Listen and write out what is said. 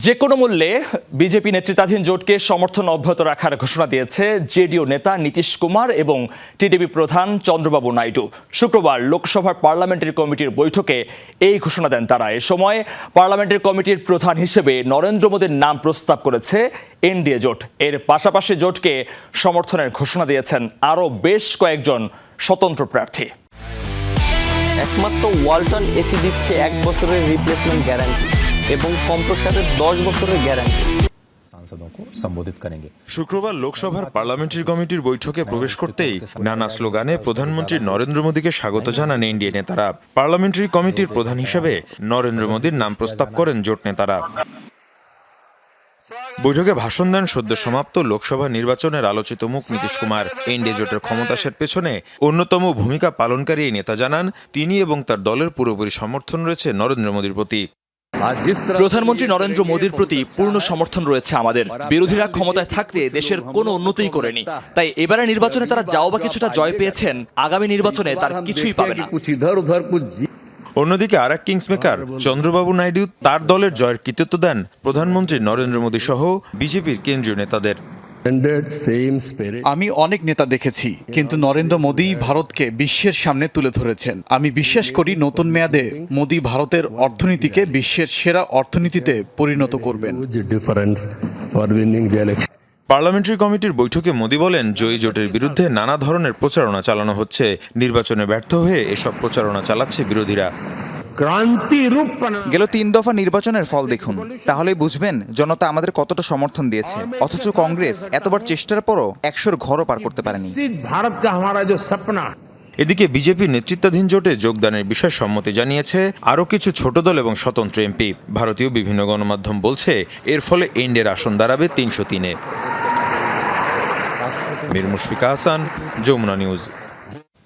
যে কোনো মূল্যে বিজেপি নেতৃত্বাধীন জোটকে সমর্থন অব্যাহত রাখার ঘোষণা দিয়েছে জেডিও নেতা নীতিশ কুমার এবং টিডিপি প্রধান চন্দ্রবাবু নাইডু। শুক্রবার লোকসভার পার্লামেন্টারি কমিটির বৈঠকে এই ঘোষণা দেন তারা। এ সময় পার্লামেন্টারি কমিটির প্রধান হিসেবে নরেন্দ্র মোদীর নাম প্রস্তাব করেছে এনডিএ জোট। এর পাশাপাশি জোটকে সমর্থনের ঘোষণা দিয়েছেন আরও বেশ কয়েকজন স্বতন্ত্র প্রার্থী। একমাত্র ওয়ালটন এসি দিচ্ছে এক বছরের রিপ্লেসমেন্ট গ্যারান্টি এবং কম্প্রসারের দশ বছরের গ্যারান্টি শুক্রবার লোকসভার পার্লামেন্টারি কমিটির বৈঠকে প্রবেশ করতেই নানা স্লোগানে প্রধানমন্ত্রী নরেন্দ্র মোদীকে স্বাগত জানান এনডিএ নেতারা। পার্লামেন্টারি কমিটির প্রধান হিসেবে নরেন্দ্র মোদীর নাম প্রস্তাব করেন জোট নেতারা। বৈঠকে ভাষণ দেন সদ্য সমাপ্ত লোকসভা নির্বাচনের আলোচিত মুখ নীতিশ কুমার। এনডিএ জোটের ক্ষমতাসের পেছনে অন্যতম ভূমিকা পালনকারী এই নেতা জানান তিনি এবং তার দলের পুরোপুরি সমর্থন রয়েছে নরেন্দ্র মোদীর প্রতি। প্রধানমন্ত্রী নরেন্দ্র মোদীর প্রতি পূর্ণ সমর্থন রয়েছে আমাদের। বিরোধীরা ক্ষমতায় থাকতে দেশের কোনো উন্নতিই করেনি। তাই এবারে নির্বাচনে তারা যাও বা কিছুটা জয় পেয়েছেন, আগামী নির্বাচনে তার কিছুই পাবে না। অন্যদিকে আর এক কিংসমেকার চন্দ্রবাবু নাইডু তার দলের জয়ের কৃতিত্ব দেন প্রধানমন্ত্রী নরেন্দ্র মোদী সহ বিজেপির কেন্দ্রীয় নেতাদের। আমি অনেক নেতা দেখেছি কিন্তু নরেন্দ্র মোদী ভারতকে বিশ্বের সামনে তুলে ধরেছেন। আমি বিশ্বাস করি নতুন মেয়াদে মোদী ভারতের অর্থনীতিকে বিশ্বের সেরা অর্থনীতিতে পরিণত করবেন. পার্লামেন্টারি কমিটির বৈঠকে মোদী বলেন জয়ী জোটের বিরুদ্ধে নানা ধরনের প্রচারণা চালানো হচ্ছে। নির্বাচনে ব্যর্থ হয়ে এসব প্রচারণা চালাচ্ছে বিরোধীরা। গেল তিন দফা নির্বাচনের ফল দেখুন। তাহলে বুঝবেন জনতা আমাদের কতটা সমর্থন দিয়েছে। অথচ কংগ্রেস এতবার চেষ্টার পরও একশোর ঘরও পার করতে পারেনি। ভারত এদিকে বিজেপি নেতৃত্বাধীন জোটে যোগদানের বিষয়ে সম্মতি জানিয়েছে আরও কিছু ছোট দল এবং স্বতন্ত্র এমপি। ভারতীয় বিভিন্ন গণমাধ্যম বলছে এর ফলে এন্ডের আসন দাঁড়াবে তিনশো তিনে। মির মুশফিকা হাসান যমুনা নিউজ।